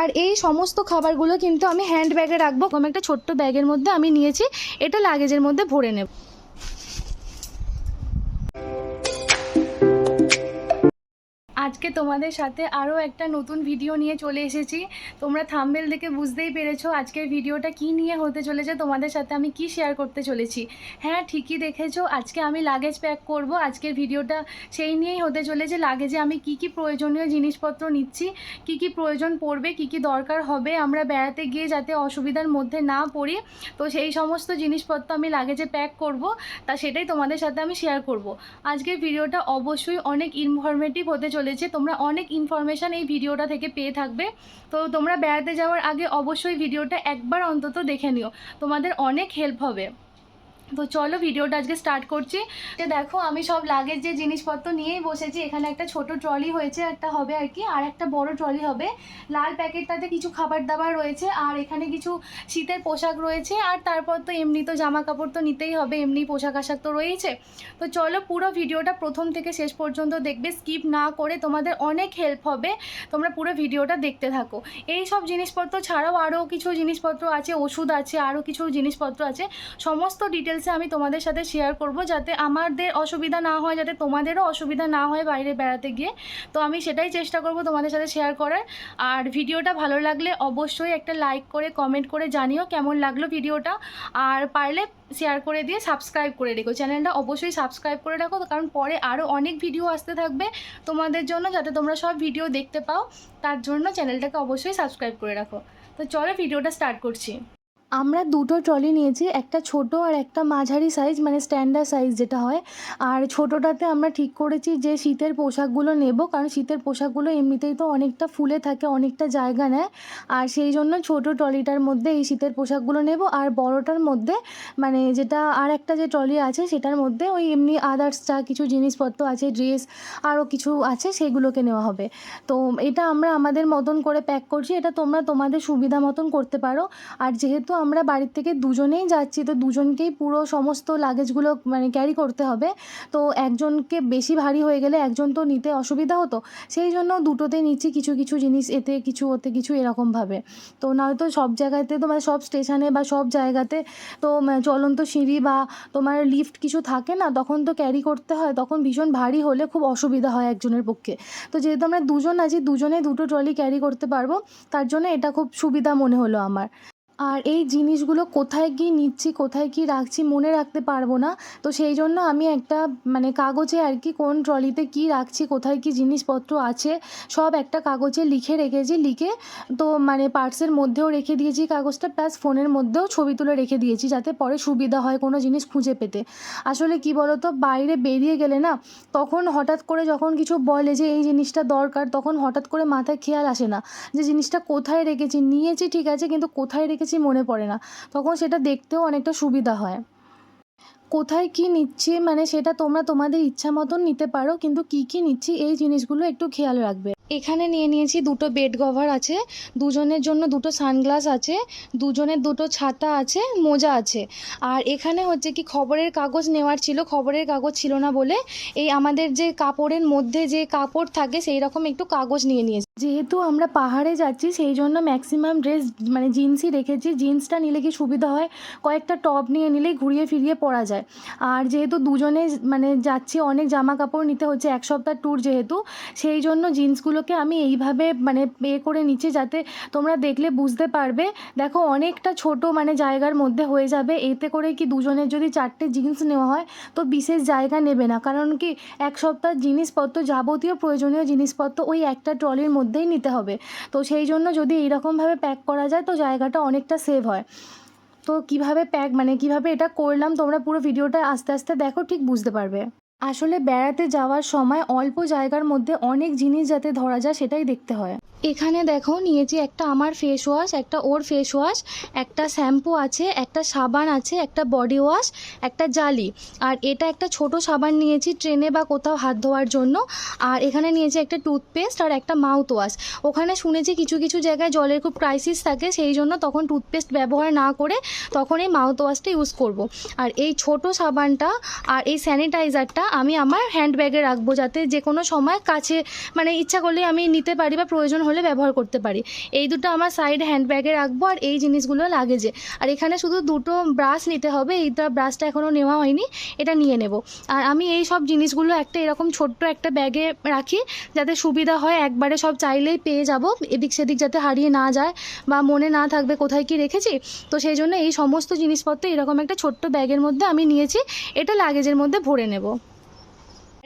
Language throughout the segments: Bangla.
আর এই সমস্ত খাবারগুলো কিন্তু আমি হ্যান্ড ব্যাগে রাখব। কোনো একটা ছোট্ট ব্যাগের মধ্যে আমি নিয়েছি। এটা লাগেজের মধ্যে ভরে নেব। আজকে তোমাদের সাথে আরও একটা নতুন ভিডিও নিয়ে চলে এসেছি। তোমরা থাম্বেল দেখে বুঝতেই পেরেছ আজকের ভিডিওটা কি নিয়ে হতে চলেছে, তোমাদের সাথে আমি কি শেয়ার করতে চলেছি। হ্যাঁ ঠিকই দেখেছ, আজকে আমি লাগেজ প্যাক করব। আজকের ভিডিওটা সেই নিয়েই হতে চলেছে লাগেজে আমি কি কি প্রয়োজনীয় জিনিসপত্র নিচ্ছি, কি কি প্রয়োজন পড়বে, কি কি দরকার হবে, আমরা বেড়াতে গিয়ে যাতে অসুবিধার মধ্যে না পড়ি, তো সেই সমস্ত জিনিসপত্র আমি লাগেজে প্যাক করব, তা সেটাই তোমাদের সাথে আমি শেয়ার করব। আজকের ভিডিওটা অবশ্যই অনেক ইনফরমেটিভ হতে চলেছে। তোমরা অনেক ইনফরমেশান এই ভিডিওটা থেকে পেয়ে থাকবে। তো তোমরা বেড়াতে যাওয়ার আগে অবশ্যই ভিডিওটা একবার অন্তত দেখে নিও। তোমাদের অনেক হেল্প হবে। তো চলো ভিডিওটা আজকে স্টার্ট করছি। দেখো, আমি সব লাগেজ যে জিনিসপত্র নিয়েই বসেছি, এখানে একটা ছোট ট্রলি হয়েছে, একটা হবে আর কি, আর একটা বড় ট্রলি হবে। লাল প্যাকেটটাতে কিছু খাবার দাবার রয়েছে, আর এখানে কিছু শীতের পোশাক রয়েছে, আর তারপর তো এমনি তো জামা কাপড় তো নিতেই হবে, এমনি পোশাক আশাক তো রয়েছে। তো চলো পুরো ভিডিওটা প্রথম থেকে শেষ পর্যন্ত দেখবে স্কিপ না করে তোমাদের অনেক হেল্প হবে, তোমরা পুরো ভিডিওটা দেখতে থাকো। এই সব জিনিসপত্র ছাড়াও আরও কিছু জিনিসপত্র আছে, ওষুধ আছে আরও কিছু জিনিসপত্র আছে, সমস্ত ডিটেলসে আমি তোমাদের সাথে শেয়ার করব যাতে আমাদের অসুবিধা না হয়, যাতে তোমাদেরও অসুবিধা না হয় বাইরে বেড়াতে গিয়ে। তো আমি সেটাই চেষ্টা করব তোমাদের সাথে শেয়ার করার। আর ভিডিওটা ভালো লাগলে অবশ্যই একটা লাইক করে কমেন্ট করে জানিও কেমন লাগল ভিডিওটা। আর পারলে শেয়ার করে দিয়ে সাবস্ক্রাইব করে রেখো। চ্যানেলটা অবশ্যই সাবস্ক্রাইব করে রাখো, কারণ পরে আরও অনেক ভিডিও আসতে থাকবে তোমাদের জন্য, যাতে তোমরা সব ভিডিও দেখতে পাও। তার জন্য চ্যানেলটাকে অবশ্যই সাবস্ক্রাইব করে রাখো। তো চলো ভিডিওটা স্টার্ট করছি। আমরা দুটো ট্রলি নিয়েছি, একটা ছোট আর একটা মাঝারি সাইজ মানে স্ট্যান্ডার্ড সাইজ যেটা হয়। আর ছোটোটাতে আমরা ঠিক করেছি যে শীতের পোশাকগুলো নেব, কারণ শীতের পোশাকগুলো এমনিতেই তো অনেকটা ফুলে থাকে, অনেকটা জায়গা নেয়। আর সেই জন্য ছোট ট্রলিটার মধ্যে এই শীতের পোশাকগুলো নেব। আর বড়টার মধ্যে মানে যেটা আর একটা যে ট্রলি আছে, সেটার মধ্যে ওই এমনি আদার্স যা কিছু জিনিসপত্র আছে ড্রেস আরও কিছু আছে, সেগুলোকে নেওয়া হবে। তো এটা আমরা আমাদের মতন করে প্যাক করছি, এটা তোমরা তোমাদের সুবিধা মতন করতে পারো। আর যেহেতু আমরা বাড়ির থেকে দুজনেই যাচ্ছি, তো দুজনকেই পুরো সমস্ত লাগেজগুলো মানে ক্যারি করতে হবে। তো একজনকে বেশি ভারী হয়ে গেলে একজন তো নিতে অসুবিধা হতো। সেই জন্য দুটোতেই নিচ্ছি কিছু কিছু জিনিস, এতে কিছু, ওতে কিছু এরকমভাবে। তো নয়তো সব জায়গাতে তো মানে সব স্টেশনে বা সব জায়গাতে তো চলন্ত সিঁড়ি বা তোমার লিফট কিছু থাকে না, তখন তো ক্যারি করতে হয়। তখন ভীষণ ভারী হলে খুব অসুবিধা হয় একজনের পক্ষে। তো যেহেতু আমরা দুজন আছি দুজনে দুটো ট্রলি ক্যারি করতে পারব, তার জন্য এটা খুব সুবিধা মনে হলো আমার। আর এই জিনিসগুলো কোথায় কি নিচ্ছি, কোথায় কি রাখছি মনে রাখতে পারব না। তো সেই জন্য আমি একটা মানে কাগজে আর কি কোন ট্রলিতে কি রাখছি, কোথায় কি জিনিসপত্র আছে, সব একটা কাগজে লিখে রেখেছি, লিখে তো মানে পার্সের মধ্যেও রেখে দিয়েছি কাগজটা প্লাস ফোনের মধ্যেও ছবি তুলে রেখে দিয়েছি যাতে পরে সুবিধা হয় কোনো জিনিস খুঁজে পেতে। আসলে কি বলতো, বাইরে বেরিয়ে গেলে না, তখন হঠাৎ করে যখন কিছু বলে যে এই জিনিসটা দরকার, তখন হঠাৎ করে মাথায় খেয়াল আসে না যে জিনিসটা কোথায় রেখেছি, নিয়েছি ঠিক আছে, কিন্তু কোথায় রেখেছি মনে পড়ে না। তখন সেটা দেখতেও অনেকটা সুবিধা হয়। কোথায় কি নিচ্ছি মানে সেটা তোমরা তোমাদের ইচ্ছা মতন নিতে পারো, কিন্তু কি কি নিচ্ছি, এই জিনিসগুলো একটু খেয়াল রাখবে। এখানে নিয়ে নিয়েছি দুটো বেড কভার আছে, দুজনের জন্য দুটো সানগ্লাস আছে, দুজনের দুটো ছাতা আছে, মোজা আছে। আর এখানে হচ্ছে কি, খবরের কাগজ নেওয়ার ছিল, খবরের কাগজ ছিল না বলে এই আমাদের যে কাপড়ের মধ্যে যে কাপড় থাকে সেই রকম একটু কাগজ নিয়ে নিয়েছি। যেহেতু আমরা পাহাড়ে যাচ্ছি, সেই জন্য ম্যাক্সিমাম ড্রেস মানে জিন্সই রেখেছি। জিন্সটা নিলে কি সুবিধা হয়? কয়েকটা টপ নিয়ে নিলেই ঘুরিয়ে ফিরিয়ে পরা যায়। আর যেহেতু দুজনে মানে যাচ্ছি, অনেক জামা কাপড় নিতে হচ্ছে, এক সপ্তাহ ট্যুর যেহেতু, সেই জন্য জিন্সগুলোকে আমি এইভাবে মানে পে করে নিচ্ছি যাতে তোমরা দেখলে বুঝতে পারবে। দেখো, অনেকটা ছোট মানে জায়গার মধ্যে হয়ে যাবে। এতে করে কি দুজনের যদি চারটে জিন্স নেওয়া হয়, তো বিশেষ জায়গা নেবে না। কারণ কি, এক সপ্তাহ জিনিসপত্র যাবতীয় প্রয়োজনীয় জিনিসপত্র ওই একটা ট্রলির মধ্যেই নিতে হবে। তো সেই জন্য যদি এইরকমভাবে প্যাক করা যায়, তো জায়গাটা অনেকটা সেভ হয়। তো কীভাবে প্যাক মানে কীভাবে এটা করলাম, তোমরা পুরো ভিডিওটা আস্তে আস্তে দেখো, ঠিক বুঝতে পারবে। আসলে বেড়াতে যাওয়ার সময় অল্প জায়গার মধ্যে অনেক জিনিস যাতে ধরা যায় সেটাই দেখতে হয়। এখানে দেখো নিয়েছি একটা আমার ফেস ওয়াশ একটা ওর ফেস ওয়াশ একটা শ্যাম্পু আছে, একটা সাবান আছে, একটা বডি ওয়াশ একটা জালি। আর এটা একটা ছোট সাবান নিয়েছি ট্রেনে বা কোথাও হাত ধোয়ার জন্য। আর এখানে নিয়েছি একটা টুথপেস্ট আর একটা মাউথ ওয়াশ ওখানে শুনেছি কিছু কিছু জায়গায় জলের খুব ক্রাইসিস থাকে, সেই জন্য তখন টুথপেস্ট ব্যবহার না করে তখন এই মাউথ ওয়াশটা ইউজ করব। আর এই ছোট সাবানটা আর এই স্যানিটাইজারটা আমি আমার হ্যান্ড ব্যাগে রাখব যাতে যে কোনো সময় কাছে মানে ইচ্ছা করলে আমি নিতে পারি বা প্রয়োজন হলে ব্যবহার করতে পারি। এই দুটো আমার সাইড হ্যান্ড ব্যাগে রাখব আর এই জিনিসগুলো লাগেজে আর এখানে শুধু দুটো ব্রাশ নিতে হবে, এইটা ব্রাশটা এখনও নেওয়া হয়নি, এটা নিয়ে নেব। আর আমি এই সব জিনিসগুলো একটা এরকম ছোট্ট একটা ব্যাগে রাখি, যাতে সুবিধা হয়, একবারে সব চাইলেই পেয়ে যাব, এদিক সেদিক যাতে হারিয়ে না যায় বা মনে না থাকবে কোথায় কি রেখেছি। তো সেই জন্য এই সমস্ত জিনিসপত্র এরকম একটা ছোট্ট ব্যাগের মধ্যে আমি নিয়েছি, এটা লাগেজের মধ্যে ভরে নেব।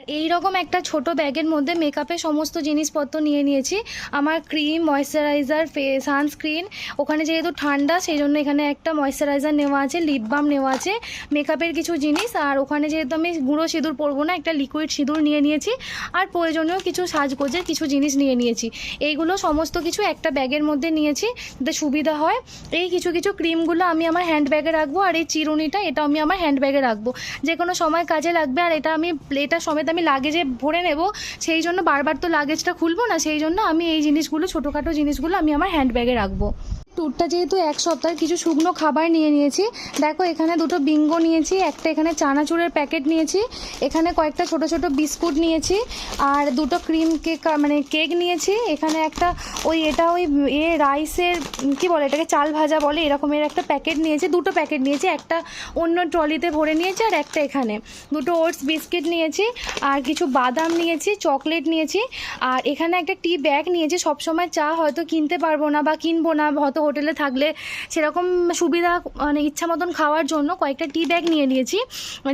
এই রকম একটা ছোট ব্যাগের মধ্যে মেকআপের সমস্ত জিনিসপত্র নিয়ে নিয়েছি। আমার ক্রিম ময়শ্চারাইজার ফে সানস্ক্রিন ওখানে যেহেতু ঠান্ডা সেই জন্য এখানে একটা ময়শ্চারাইজার নেওয়া আছে লিপ বাম নেওয়া আছে মেকআপের কিছু জিনিস, আর ওখানে যেহেতু আমি গুঁড়ো সিঁদুর পরবো না, একটা লিকুইড সিঁদুর নিয়ে নিয়েছি, আর প্রয়োজনীয় কিছু সাজগোজের কিছু জিনিস নিয়ে নিয়েছি। এইগুলো সমস্ত কিছু একটা ব্যাগের মধ্যে নিয়েছি, যাতে সুবিধা হয়। এই কিছু কিছু ক্রিমগুলো আমি আমার হ্যান্ড ব্যাগে রাখব, আর এই চিরুনিটা এটা আমি আমার হ্যান্ড ব্যাগে রাখব। যে কোনো সময় কাজে লাগবে, আর এটা আমি, এটা সমেত আমি লাগেজে ভরে নেব, সেই জন্য বারবার তো লাগেজটা খুলবো না, সেই জন্য আমি এই জিনিসগুলো, ছোটোখাটো জিনিসগুলো আমি আমার হ্যান্ডব্যাগে রাখব। ট্যুরটা যেহেতু এক সপ্তাহ কিছু শুকনো খাবার নিয়ে নিয়েছি। দেখো, এখানে দুটো বিঙ্গো নিয়েছি, একটা এখানে চানাচুরের প্যাকেট নিয়েছি, এখানে কয়েকটা ছোট ছোট বিস্কুট নিয়েছি, আর দুটো ক্রিম কেক মানে কেক নিয়েছি, এখানে একটা ওই এটা ওই এ রাইসের কি বলে এটাকে, চাল ভাজা বলে এরকমের একটা প্যাকেট নিয়েছি, দুটো প্যাকেট নিয়েছি, একটা অন্য ট্রলিতে ভরে নিয়েছি আর একটা এখানে। দুটো ওটস বিস্কিট নিয়েছি, আর কিছু বাদাম নিয়েছি চকলেট নিয়েছি, আর এখানে একটা টি ব্যাগ নিয়েছি, সবসময় চা হয়তো কিনতে পারব না বা কিনবো না, হয়তো হোটেলে থাকলে সেরকম সুবিধা মানে ইচ্ছা মতন খাওয়ার জন্য কয়েকটা টি ব্যাগ নিয়ে নিয়েছি।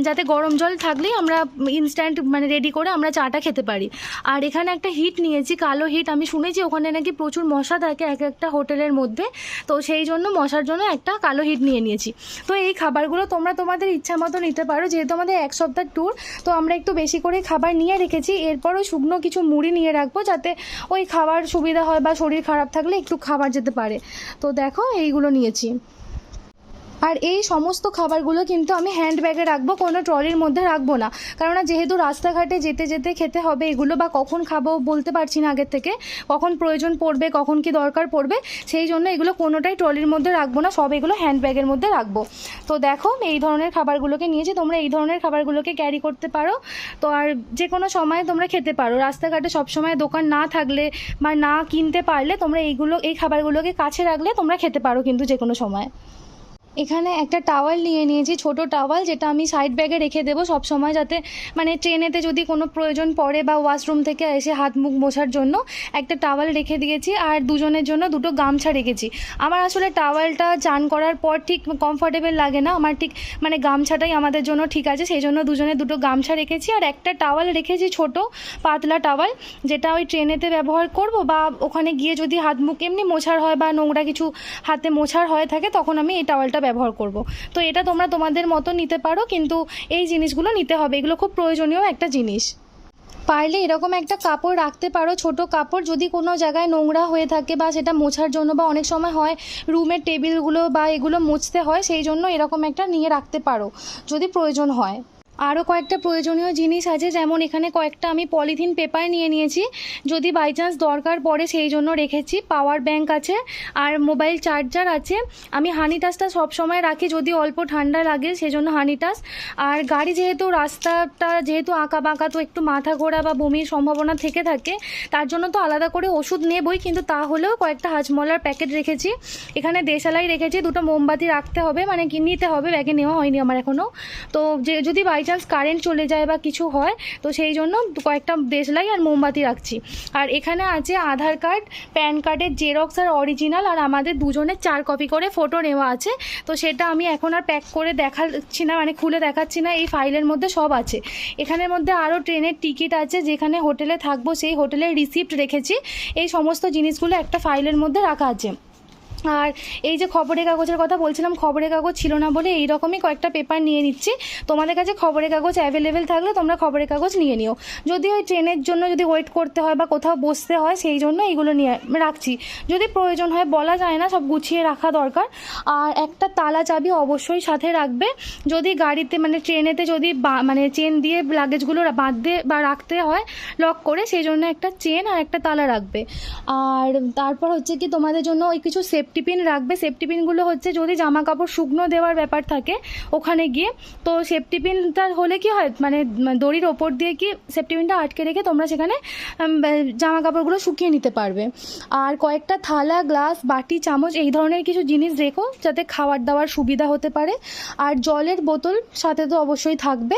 যাতে গরম জল থাকলেই আমরা ইনস্ট্যান্ট মানে রেডি করে আমরা চাটা খেতে পারি। আর এখানে একটা হিট নিয়েছি, কালো হিট আমি শুনেছি ওখানে নাকি প্রচুর মশা থাকে এক একটা হোটেলের মধ্যে। তো সেই জন্য মশার জন্য একটা কালো হিট নিয়ে নিয়েছি। তো এই খাবারগুলো তোমরা তোমাদের ইচ্ছা মতো নিতে পারো। যেহেতু আমাদের এক সপ্তাহ ট্যুর তো আমরা একটু বেশি করে খাবার নিয়ে রেখেছি। এরপরও শুকনো কিছু মুড়ি নিয়ে রাখব, যাতে ওই খাবার সুবিধা হয় বা শরীর খারাপ থাকলে একটু খাবার যেতে পারে। তো দেখো এইগুলো নিয়েছি। আর এই সমস্ত খাবারগুলো কিন্তু আমি হ্যান্ড ব্যাগে রাখব, কোনো ট্রলির মধ্যে রাখব না। কেননা যেহেতু রাস্তাঘাটে যেতে যেতে খেতে হবে, এগুলো বা কখন খাব বলতে পারছি না আগের থেকে। কখন প্রয়োজন পড়বে, কখন কি দরকার পড়বে, সেই জন্য এগুলো কোনোটাই ট্রলির মধ্যে রাখব না, সব এগুলো হ্যান্ড ব্যাগের মধ্যে রাখব। তো দেখো, এই ধরনের খাবারগুলোকে নিয়েছি, তোমরা এই ধরনের খাবারগুলোকে ক্যারি করতে পারো। তো আর যে কোনো সময় তোমরা খেতে পারো। রাস্তাঘাটে সবসময় দোকান না থাকলে বা না কিনতে পারলে, তোমরা এইগুলো, এই খাবারগুলোকে কাছে রাখলে তোমরা খেতে পারো কিন্তু যে কোনো সময়। এখানে একটা টাওয়াল নিয়ে নিয়েছি, ছোট টাওয়াল যেটা আমি সাইড ব্যাগে রেখে দেবো সব সময় যাতে মানে ট্রেনেতে যদি কোনো প্রয়োজন পড়ে বা ওয়াশরুম থেকে এসে হাত মুখ মোছার জন্য একটা টাওয়াল রেখে দিয়েছি আর দুজনের জন্য দুটো গামছা রেখেছি। আমার আসলে টাওয়ালটা চান করার পর ঠিক কমফর্টেবল লাগে না, আমার ঠিক মানে গামছাটাই আমাদের জন্য ঠিক আছে, সেই জন্য দুজনে দুটো গামছা রেখেছি আর একটা টাওয়াল রেখেছি, ছোট পাতলা টাওয়াল যেটা ওই ট্রেনেতে ব্যবহার করব বা ওখানে গিয়ে যদি হাত মুখ এমনি মোছার হয় বা নোংরা কিছু হাতে মোছার হয়ে থাকে তখন আমি এই টাওয়ালটা ব্যবহার করব। তো এটা তোমরা তোমাদের মতো নিতে পারো, কিন্তু এই জিনিসগুলো নিতে হবে। এগুলো খুব প্রয়োজনীয় একটা জিনিস। পারলে এরকম একটা কাপড় রাখতে পারো, ছোট কাপড়। যদি কোনো জায়গায় নোংরা হয়ে থাকে বা সেটা মোছার জন্য বা অনেক সময় হয়, রুমের টেবিলগুলো বা এগুলো মুছতে হয়, সেই জন্য এরকম একটা নিয়ে রাখতে পারো, যদি প্রয়োজন হয়। আরও কয়েকটা প্রয়োজনীয় জিনিস আছে, যেমন এখানে কয়েকটা আমি পলিথিন পেপার নিয়ে নিয়েছি। যদি বাই চান্স দরকার পড়ে সেই জন্য রেখেছি। পাওয়ার ব্যাংক আছে আর মোবাইল চার্জার আছে। আমি হানি টাচটা সবসময় রাখি যদি অল্প ঠান্ডা লাগে সেই জন্য হানি টাচ আর গাড়ি যেহেতু রাস্তাটা যেহেতু আঁকা বাঁকা তো একটু মাথা ঘোরা বা বমির সম্ভাবনা থেকে থাকে, তার জন্য তো আলাদা করে ওষুধ নেবই। কিন্তু তাহলেও কয়েকটা হাজমলার প্যাকেট রেখেছি। এখানে দেশালাই রেখেছি, দুটো মোমবাতি রাখতে হবে মানে কি নিতে হবে, ব্যাগে নেওয়া হয়নি আমার এখনও তো যে, যদি বাই চান্স কারেন্ট চলে যায় বা কিছু হয়, তো সেই জন্য কয়েকটা দেশলাই আর মোমবাতি রাখছি। আর এখানে আছে আধার কার্ড, প্যান কার্ডের জেরক্স আর অরিজিনাল আর আমাদের দুজনের চার কপি করে ফটো নেওয়া আছে। তো সেটা আমি এখন আর প্যাক করে দেখাচ্ছি না মানে খুলে দেখাচ্ছি না, এই ফাইলের মধ্যে সব আছে। এখানের মধ্যে আরও ট্রেনের টিকিট আছে, যেখানে হোটেলে থাকব, সেই হোটেলের রিসিপ্ট রেখেছি। এই সমস্ত জিনিসগুলো একটা ফাইলের মধ্যে রাখা আছে। আর এই যে খবরের কাগজের কথা বলছিলাম, খবরের কাগজ ছিল না বলে এই রকমই কয়েকটা পেপার নিয়ে নিচ্ছি। তোমাদের কাছে খবরের কাগজ অ্যাভেলেবেল থাকলে তোমরা খবরের কাগজ নিয়ে নিও। যদি ওই ট্রেনের জন্য যদি ওয়েট করতে হয় বা কোথাও বসতে হয়, সেই জন্য এইগুলো নিয়ে রাখছি। যদি প্রয়োজন হয়, বলা যায় না, সব গুছিয়ে রাখা দরকার। আর একটা তালা চাবি অবশ্যই সাথে রাখবে। যদি গাড়িতে মানে ট্রেনেতে যদি মানে চেন দিয়ে লাগেজগুলো বাঁধতে বা রাখতে হয় লক করে, সেই জন্য একটা চেন আর একটা তালা রাখবে। আর তারপর হচ্ছে কি তোমাদের জন্য ওই কিছু সেফটি সেফটি পিন রাখবে। সেফটি পিনগুলো হচ্ছে যদি জামা কাপড় শুকনো দেওয়ার ব্যাপার থাকে ওখানে গিয়ে। তো সেফটি পিনটা হলে কি হয়? মানে দড়ির ওপর দিয়ে কি সেফটি পিনটা আটকে রেখে তোমরা সেখানে জামা কাপড়গুলো শুকিয়ে নিতে পারবে। আর কয়েকটা থালা, গ্লাস, বাটি, চামচ এই ধরনের কিছু জিনিস রেখো যাতে খাবার দাওয়ার সুবিধা হতে পারে। আর জলের বোতল সাথে তো অবশ্যই থাকবে।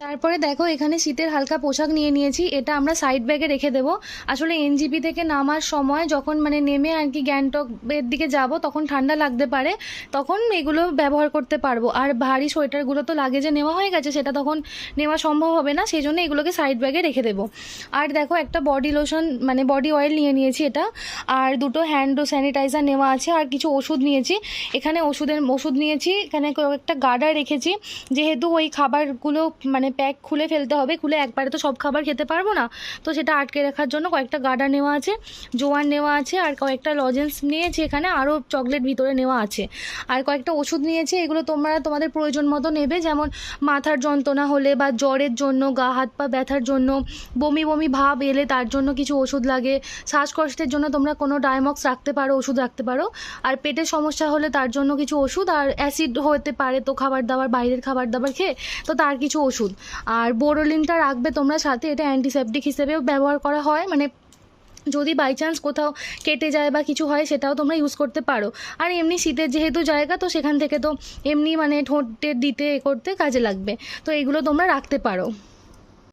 তারপরে দেখো এখানে শীতের হালকা পোশাক নিয়ে নিয়েছি। এটা আমরা সাইড ব্যাগে রেখে দেবো। আসলে এনজিপি থেকে নামার সময় যখন মানে নেমে আর কি গ্যাংটকের দিকে যাব, তখন ঠান্ডা লাগতে পারে, তখন এগুলো ব্যবহার করতে পারব। আর ভারী সোয়েটারগুলো তো লাগেজে নেওয়া হয়ে গেছে, সেটা তখন নেওয়া সম্ভব হবে না, সেই জন্য এগুলোকে সাইড ব্যাগে রেখে দেবো। আর দেখো, একটা বডি লোশন মানে বডি অয়েল নিয়ে নিয়েছি এটা, আর দুটো হ্যান্ড স্যানিটাইজার নেওয়া আছে, আর কিছু ওষুধ নিয়েছি। এখানে ওষুধের, ওষুধ নিয়েছি, এখানে একটা গার্ডার রেখেছি, যেহেতু ওই খাবারগুলো মানে প্যাক খুলে ফেলতে হবে, খুলে একবারে তো সব খাবার খেতে পারব না, তো সেটা আটকে রাখার জন্য কয়েকটা গার্ডার নেওয়া আছে, জোয়ান নেওয়া আছে, আর কয়েকটা লজেন্স নিয়েছি এখানে আরও চকলেট ভিতরে নেওয়া আছে। আর কয়েকটা ওষুধ নিয়েছে, এগুলো তোমরা তোমাদের প্রয়োজন মতো নেবে। যেমন মাথার যন্ত্রণা হলে বা জ্বরের জন্য, গা, হাত পা ব্যথার জন্য, বমি বমি ভাব এলে তার জন্য কিছু ওষুধ লাগে। শ্বাসকষ্টের জন্য তোমরা কোনো ডায়মক্স রাখতে পারো, ওষুধ রাখতে পারো। আর পেটের সমস্যা হলে তার জন্য কিছু ওষুধ, আর অ্যাসিড হতে পারে তো খাবার দাবার, বাইরের খাবার দাবার খেয়ে তো তার কিছু ওষুধ। আর বোরোলিনটা রাখবে তোমরা সাথে, এটা অ্যান্টিসেপটিক হিসেবেও ব্যবহার করা হয়। মানে যদি বাই চান্স কোথাও কেটে যায় বা কিছু হয়, সেটাও তোমরা ইউজ করতে পারো। আর এমনি শীতের যেহেতু জায়গা, তো সেখান থেকে তো এমনি মানে ঠোঁটে দিতে এ করতে কাজে লাগবে। তো এগুলো তোমরা রাখতে পারো।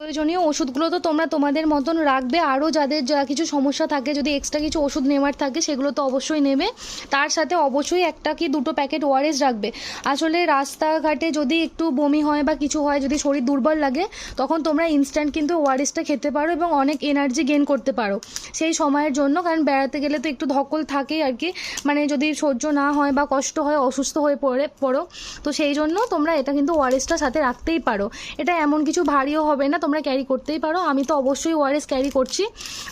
প্রয়োজনীয় ওষুধগুলো তো তোমরা তোমাদের মতন রাখবে। আরও যাদের যা কিছু সমস্যা থাকে, যদি এক্সট্রা কিছু ওষুধ নেওয়ার থাকে, সেগুলো তো অবশ্যই নেবে। তার সাথে অবশ্যই একটা কি দুটো প্যাকেট ওআরএস রাখবে। আসলে রাস্তাঘাটে যদি একটু বমি হয় বা কিছু হয়, যদি শরীর দুর্বল লাগে, তখন তোমরা ইনস্ট্যান্ট কিন্তু ওআরএসটা খেতে পারো এবং অনেক এনার্জি গেন করতে পারো। সেই সময়ের জন্য, কারণ বেড়াতে গেলে তো একটু ধকল থাকেই আর কি। মানে যদি সহ্য না হয় বা কষ্ট হয়, অসুস্থ হয়ে পড়ে, পড়ো। তো সেই জন্য তোমরা এটা কিন্তু ওআরএসটা সাথে রাখতেই পারো। এটা এমন কিছু ভারীও হবে না তোমরা ক্যারি করতেই পারো। আমি তো অবশ্যই ওআরএস ক্যারি করছি।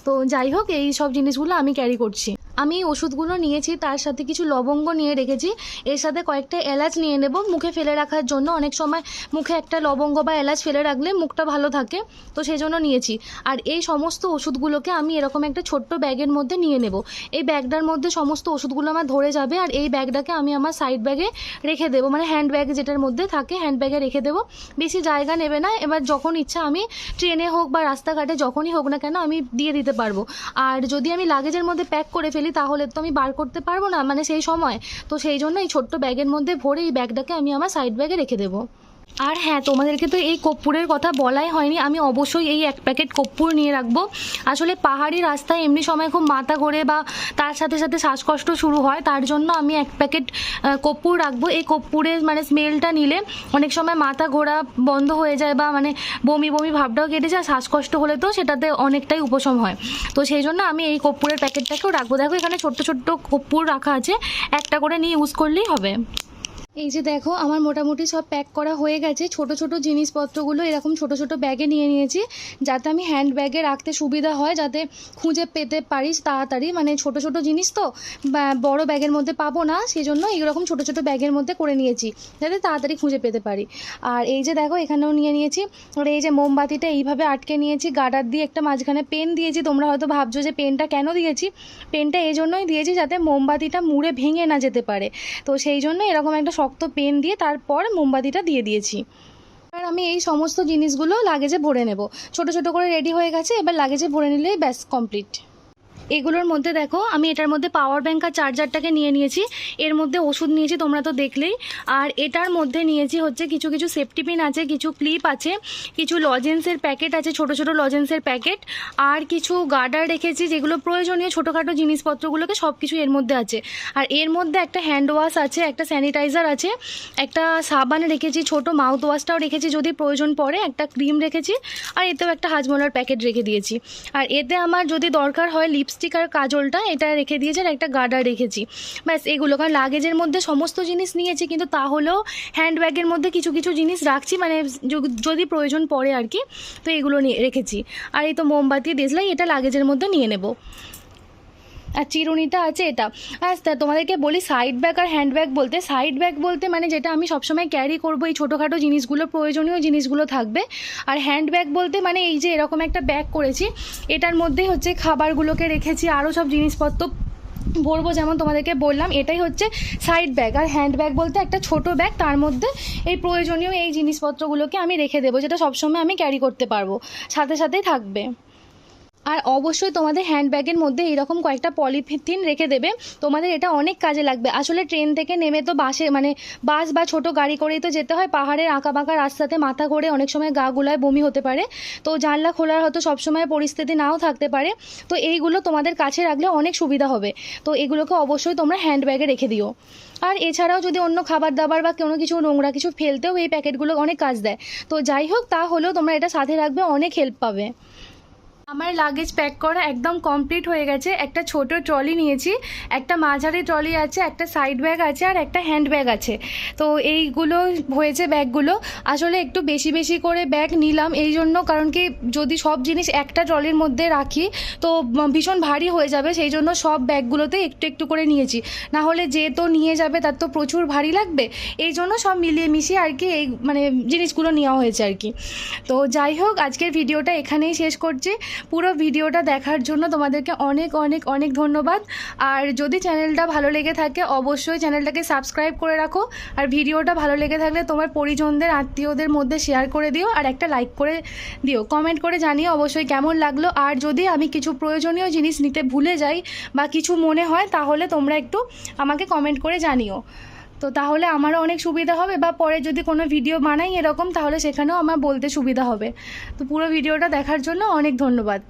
তো যাই হোক, এই সব জিনিসগুলো আমি ক্যারি করছি। আমি ওষুধগুলো নিয়েছি, তার সাথে কিছু লবঙ্গ নিয়ে রেখেছি। এর সাথে কয়েকটা এলাচ নিয়ে নেব। মুখে ফেলে রাখার জন্য অনেক সময় মুখে একটা লবঙ্গ বা এলাচ ফেলে রাখলে মুখটা ভালো থাকে, তো সেই জন্য নিয়েছি। আর এই সমস্ত ওষুধগুলোকে আমি এরকম একটা ছোট্ট ব্যাগের মধ্যে নিয়ে নেব। এই ব্যাগটার মধ্যে সমস্ত ওষুধগুলো আমার ধরে যাবে, আর এই ব্যাগটাকে আমি আমার সাইড ব্যাগে রেখে দেবো। মানে হ্যান্ড ব্যাগ যেটার মধ্যে থাকে হ্যান্ড ব্যাগে রেখে দেবো। বেশি জায়গা নেবে না, এবার যখন ইচ্ছা আমি ট্রেনে হোক বা রাস্তাঘাটে যখনই হোক না কেন আমি দিয়ে দিতে পারব। আর যদি আমি লাগেজের মধ্যে প্যাক করে ফেলি তাহলে তো আমি বার করতে পারব না মানে সেই সময়। তো সেই জন্য এই ছোট্ট ব্যাগের মধ্যে ভরে এই ব্যাগটাকে আমি আমার সাইড ব্যাগে রেখে দেবো। আর হ্যাঁ তোমাদেরকে তো এই কর্পূরের কথা বলাই হয়নি। আমি অবশ্যই এই এক প্যাকেট কর্পূর নিয়ে রাখব। আসলে পাহাড়ি রাস্তায় এমনি সময় খুব মাথা ঘোরে বা তার সাথে সাথে শ্বাসকষ্ট শুরু হয়, তার জন্য আমি এক প্যাকেট কর্পূর রাখব। এই কর্পূরের মানে স্মেলটা নিলে অনেক সময় মাথা ঘোরা বন্ধ হয়ে যায় বা মানে বমি বমি ভাবটাও কেটে যায়, শ্বাসকষ্ট হলে তো সেটাতে অনেকটাই উপশম হয়। তো সেই জন্য আমি এই কর্পূরের প্যাকেটটাকেও রাখব। দেখো, এখানে ছোট্ট ছোট্ট কর্পূর রাখা আছে। একটা করে নিয়ে ইউজ করলেই হবে। এই যে দেখো, আমার মোটামুটি সব প্যাক করা হয়ে গেছে। ছোট ছোট জিনিসপত্রগুলো এরকম ছোট ছোট ব্যাগে নিয়ে নিয়েছি, যাতে আমি হ্যান্ড ব্যাগে রাখতে সুবিধা হয়, যাতে খুঁজে পেতে পারিস তাড়াতাড়ি। মানে ছোট ছোট জিনিস তো বড় ব্যাগের মধ্যে পাবো না সেই জন্য এইরকম ছোট ছোট ব্যাগের মধ্যে করে নিয়েছি, যাতে তাড়াতাড়ি খুঁজে পেতে পারি। আর এই যে দেখো, এখানেও নিয়ে নিয়েছি, আর এই যে মোমবাতিটা এইভাবে আটকে নিয়েছি গাডার দিয়ে একটা মাঝখানে পেন দিয়েছি। তোমরা হয়তো ভাবছ যে পেনটা কেন দিয়েছি? পেনটা এই জন্যই দিয়েছি যাতে মোমবাতিটা মুড়ে ভেঙে না যেতে পারে। তো সেই জন্য এরকম একটা শক্ত পেন দিয়ে তারপর মোমবাতিটা দিয়ে দিয়েছি। এবার আমি এই সমস্ত জিনিসগুলো লাগেজে ভরে নেব। ছোট ছোট করে রেডি হয়ে গেছে, এবার লাগেজে ভরে নিলেই ব্যাস কমপ্লিট। এগুলোর মধ্যে দেখো, আমি এটার মধ্যে পাওয়ার ব্যাঙ্ক আর চার্জারটাকে নিয়ে নিয়েছি। এর মধ্যে ওষুধ নিয়েছি তোমরা তো দেখলেই। আর এটার মধ্যে নিয়েছি হচ্ছে কিছু কিছু সেফটি পিন আছে, কিছু ক্লিপ আছে, কিছু লজেন্সের প্যাকেট আছে, ছোট ছোট লজেন্সের প্যাকেট আর কিছু গার্ডার রেখেছি যেগুলো প্রয়োজনীয় ছোটোখাটো জিনিসপত্রগুলোকে সব কিছু এর মধ্যে আছে। আর এর মধ্যে একটা হ্যান্ড ওয়াশ আছে, একটা স্যানিটাইজার আছে, একটা সাবান রেখেছি, ছোট মাউথ ওয়াশটাও রেখেছি যদি প্রয়োজন পড়ে, একটা ক্রিম রেখেছি, আর এতেও একটা হাজমোলার প্যাকেট রেখে দিয়েছি। আর এতে আমার যদি দরকার হয় লিপস্টিক আর কাজলটা এটা রেখে দিয়েছি আর একটা গার্ডার রেখেছি। ব্যাস, এগুলো কারণ লাগেজের মধ্যে সমস্ত জিনিস নিয়েছি, কিন্তু তাহলেও হ্যান্ড ব্যাগের মধ্যে কিছু কিছু জিনিস রাখছি মানে যদি প্রয়োজন পড়ে আর কি, তো এগুলো নিয়ে রেখেছি। আর এই তো মোমবাতি, দেশলাই, এটা লাগেজের মধ্যে নিয়ে নেব। আর চিরুনিটা আছে এটা। তা- তোমাদেরকে বলি সাইড ব্যাগ আর হ্যান্ড ব্যাগ বলতে সাইড ব্যাগ বলতে মানে যেটা আমি সবসময় ক্যারি করব এই ছোটোখাটো জিনিসগুলো, প্রয়োজনীয় জিনিসগুলো থাকবে। আর হ্যান্ড ব্যাগ বলতে মানে এই যে এরকম একটা ব্যাগ করেছি, এটার মধ্যে হচ্ছে খাবারগুলোকে রেখেছি আরও সব জিনিসপত্র ভরবো যেমন তোমাদেরকে বললাম, এটাই হচ্ছে সাইড ব্যাগ আর হ্যান্ড ব্যাগ বলতে একটা ছোট ব্যাগ তার মধ্যে এই প্রয়োজনীয় এই জিনিসপত্রগুলোকে আমি রেখে দেবো, যেটা সবসময় আমি ক্যারি করতে পারব, সাথে সাথেই থাকবে। আর অবশ্যই তোমাদের হ্যান্ডব্যাগের মধ্যে এরকম কয়েকটা পলিথিন রেখে দেবে। তোমাদের এটা অনেক কাজে লাগবে। আসলে ট্রেন থেকে নেমে তো বাসে মানে বাস বা ছোট গাড়ি করেই তো যেতে হয়। পাহাড়ের আঁকা বাঁকা রাস্তাতে মাথা ঘুরে অনেক সময় গা গুলায় বমি হতে পারে। তো জানলা খোলার হয়তো সবসময় পরিস্থিতি নাও থাকতে পারে। তো এইগুলো তোমাদের কাছে রাখলে অনেক সুবিধা হবে। তো এগুলোকে অবশ্যই তোমরা হ্যান্ডব্যাগে রেখে দিও। আর এছাড়াও যদি অন্য খাবার দাবার বা কোনো কিছু, নোংরা কিছু ফেলতেও এই প্যাকেটগুলো অনেক কাজ দেয়। তো যাই হোক তা হলেও তোমরা এটা সাথে রাখবে, অনেক হেল্প পাবে। আমার লাগেজ প্যাক করা একদম কমপ্লিট হয়ে গেছে। একটা ছোট ট্রলি নিয়েছি, একটা মাঝারি ট্রলি আছে, একটা সাইড ব্যাগ আছে আর একটা হ্যান্ড ব্যাগ আছে। তো এইগুলো হয়েছে ব্যাগগুলো। আসলে একটু বেশি বেশি করে ব্যাগ নিলাম এই জন্য, কারণ কি যদি সব জিনিস একটা ট্রলির মধ্যে রাখি, তো ভীষণ ভারী হয়ে যাবে। সেই জন্য সব ব্যাগগুলোতে একটু একটু করে নিয়েছি। না হলে যে তো নিয়ে যাবে, তার তো প্রচুর ভারী লাগবে। এই জন্য সব মিলিয়ে মিশিয়ে আর কি এই মানে জিনিসগুলো নেওয়া হয়েছে আর কি। তো যাই হোক, আজকের ভিডিওটা এখানেই শেষ করছি। পুরো ভিডিওটা দেখার জন্য তোমাদেরকে অনেক অনেক অনেক ধন্যবাদ। আর যদি চ্যানেলটা ভালো লেগে থাকে, অবশ্যই চ্যানেলটাকে সাবস্ক্রাইব করে রাখো। আর ভিডিওটা ভালো লেগে থাকলে তোমার পরিজনদের, আত্মীয়দের মধ্যে শেয়ার করে দিও আর একটা লাইক করে দিও। কমেন্ট করে জানিও অবশ্যই কেমন লাগল। আর যদি আমি কিছু প্রয়োজনীয় জিনিস নিতে ভুলে যাই বা কিছু মনে হয়, তাহলে তোমরা একটু আমাকে কমেন্ট করে জানিও। তো তাহলে আমারও অনেক সুবিধা হবে বা পরে যদি কোনো ভিডিও বানাই এরকম, তাহলে সেখানেও আমার বলতে সুবিধা হবে। তো পুরো ভিডিওটা দেখার জন্য অনেক ধন্যবাদ।